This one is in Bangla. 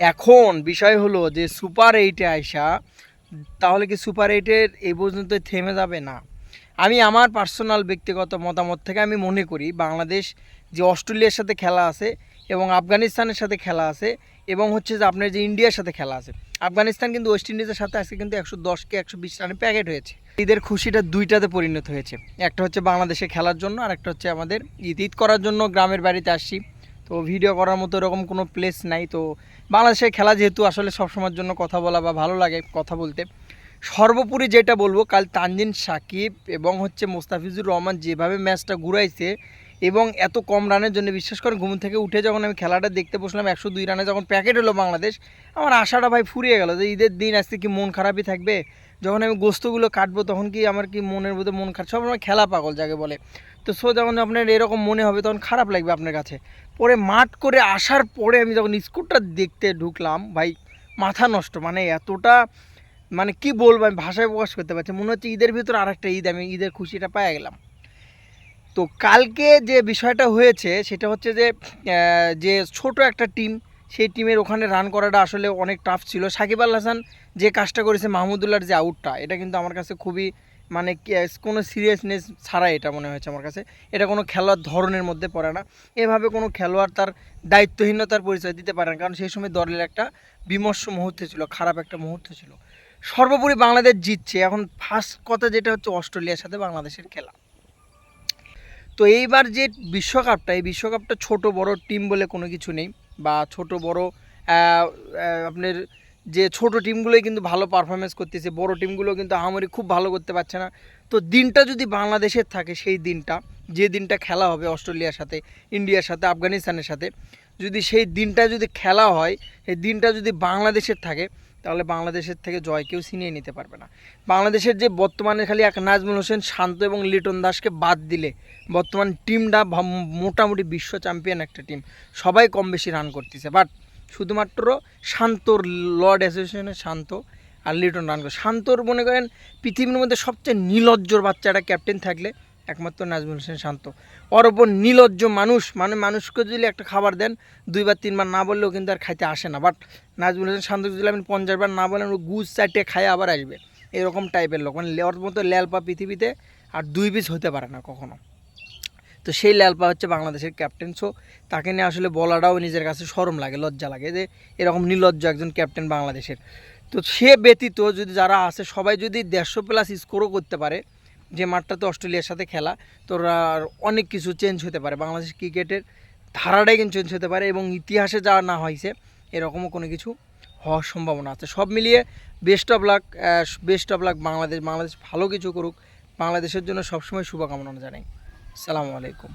এখন বিষয় হলো যে সুপার এইটে আইসা, তাহলে কি সুপার এইটের এই পর্যন্ত থেমে যাবে না? আমি আমার পার্সোনাল ব্যক্তিগত মতামত থেকে আমি মনে করি, বাংলাদেশ যে অস্ট্রেলিয়ার সাথে খেলা আছে এবং আফগানিস্তানের সাথে খেলা আছে এবং হচ্ছে যে আপনার যে ইন্ডিয়ার সাথে খেলা আছে। আফগানিস্তান কিন্তু ওয়েস্ট ইন্ডিজের সাথে আজকে কিন্তু একশো দশকে একশো বিশ রানে প্যাকেট হয়েছে। ঈদের খুশিটা দুইটাতে পরিণত হয়েছে। একটা হচ্ছে বাংলাদেশে খেলার জন্য আর একটা হচ্ছে আমাদের ঈদ ঈদ করার জন্য গ্রামের বাড়িতে আসছি। তো ভিডিও করার মতো এরকম কোনো প্লেস নাই। তো বাংলাদেশের খেলা যেহেতু আসলে সবসময়ের জন্য কথা বলা বা ভালো লাগে কথা বলতে, সর্বোপরি যেটা বলব, কাল তানজিন, সাকিব এবং হচ্ছে মোস্তাফিজুর রহমান যেভাবে ম্যাচটা ঘুরাইছে এবং এত কম রানের জন্য বিশ্বাস করে ঘুম থেকে উঠে যখন আমি খেলাটা দেখতে বসলাম, একশো দুই রানে যখন প্যাকেট হলো বাংলাদেশ, আমার আশাটা ভাই ফুরিয়ে গেল যে ঈদের দিন আজকে কি মন খারাপই থাকবে? যখন আমি গোস্তগুলো কাটবো, তখন কি আমার কি মনের মধ্যে মন খারাপ? সব সময় খেলা পাগল যাকে বলে। তো সো যখন আপনার এরকম মনে হবে, তখন খারাপ লাগবে আপনার কাছে। পরে মাঠ করে আসার পরে আমি যখন স্কুটটা দেখতে ঢুকলাম, ভাই, মাথা নষ্ট। মানে এতটা মানে কি বলব, আমি ভাষায় প্রকাশ করতে পারছি মনে হচ্ছে ঈদের ভিতর আর একটা ঈদ, আমি ঈদের খুশিটা পাই গেলাম। তো কালকে যে বিষয়টা হয়েছে, সেটা হচ্ছে যে যে ছোট একটা টিম সেই টিমের ওখানে রান করাটা আসলে অনেক টাফ ছিল। সাকিব আল হাসান যে কাজটা করেছে, মাহমুদুল্লাহর যে আউটটা এটা কিন্তু আমার কাছে খুবই মানে কোনো সিরিয়াসনেস ছাড়া এটা মনে হয়েছে আমার কাছে। এটা কোনো খেলোয়াড় ধরনের মধ্যে পড়ে না। এভাবে কোনো খেলোয়াড় তার দায়িত্বহীনতার পরিচয় দিতে পারে না, কারণ সেই সময় দলের একটা বিমর্ষ মুহূর্ত ছিল, খারাপ একটা মুহূর্ত ছিল। সর্বোপরি বাংলাদেশ জিতছে। এখন ফার্স্ট কথা যেটা হচ্ছে অস্ট্রেলিয়ার সাথে বাংলাদেশের খেলা। তো এইবার যে বিশ্বকাপটা, এই বিশ্বকাপটা ছোট, বড় টিম বলে কোনো কিছু নেই। বা ছোট বড় আপনার যে ছোট টিমগুলোই কিন্তু ভালো পারফরমেন্স করতেছে, বড় টিমগুলো কিন্তু আহামরি খুব ভালো করতে পারছে না। তো দিনটা যদি বাংলাদেশের থাকে, সেই দিনটা, যে দিনটা খেলা হবে অস্ট্রেলিয়ার সাথে, ইন্ডিয়ার সাথে, আফগানিস্তানের সাথে, যদি সেই দিনটা যদি খেলা হয়, সেই দিনটা যদি বাংলাদেশের থাকে তাহলে বাংলাদেশের থেকে জয় কেউ ছিনিয়ে নিতে পারবে না। বাংলাদেশের যে বর্তমানে খালি এক নাজমুল হোসেন, শান্ত এবং লিটন দাসকে বাদ দিলে বর্তমান টিমটা মোটামুটি বিশ্ব চ্যাম্পিয়ন একটা টিম। সবাই কম বেশি রান করতেছে। বাট শুধুমাত্র শান্তর লর্ড অ্যাসোসিয়েশনের শান্ত আর লিটন রান করে। শান্তর মনে করেন পৃথিবীর মধ্যে সবচেয়ে নিলজ্জর বাচ্চাটা ক্যাপ্টেন থাকলে একমাত্র নাজমুল হোসেন শান্ত। ওর ওপর নিলজ্জ মানুষ। মানে মানুষকে যদি একটা খাবার দেন, দুইবার, তিনবার না বললেও কিন্তু আর খাইতে আসে না। বাট নাজমুল হোসেন শান্ত যদি আপনি পঞ্চাশ বার না বলেন, ও গুজ চারটে খায় আবার আসবে। এরকম টাইপের লোক। মানে ওর মতো ল্যালপা পৃথিবীতে আর দুই পিস হতে পারে না কখনো। তো সেই ল্যালপা হচ্ছে বাংলাদেশের ক্যাপ্টেন। সো তাকে নিয়ে আসলে বলাটাও নিজের কাছে শরম লাগে, লজ্জা লাগে যে এরকম নির্লজ্জ একজন ক্যাপ্টেন বাংলাদেশের। তো সে ব্যতীত যদি যারা আছে, সবাই যদি দেড়শো প্লাস স্কোরও করতে পারে যে মাঠটাতে অস্ট্রেলিয়ার সাথে খেলা, তো অনেক কিছু চেঞ্জ হতে পারে। বাংলাদেশ ক্রিকেটের ধারাটাই কিন্তু চেঞ্জ হতে পারে এবং ইতিহাসে যা না হয়েছে, এরকমও কোনো কিছু হওয়ার সম্ভাবনা আছে। সব মিলিয়ে best of luck best of luck Bangladesh Bangladesh ভালো কিছু করুক, বাংলাদেশের জন্য সবসময় শুভকামনা জানাই। সালামু আলাইকুম।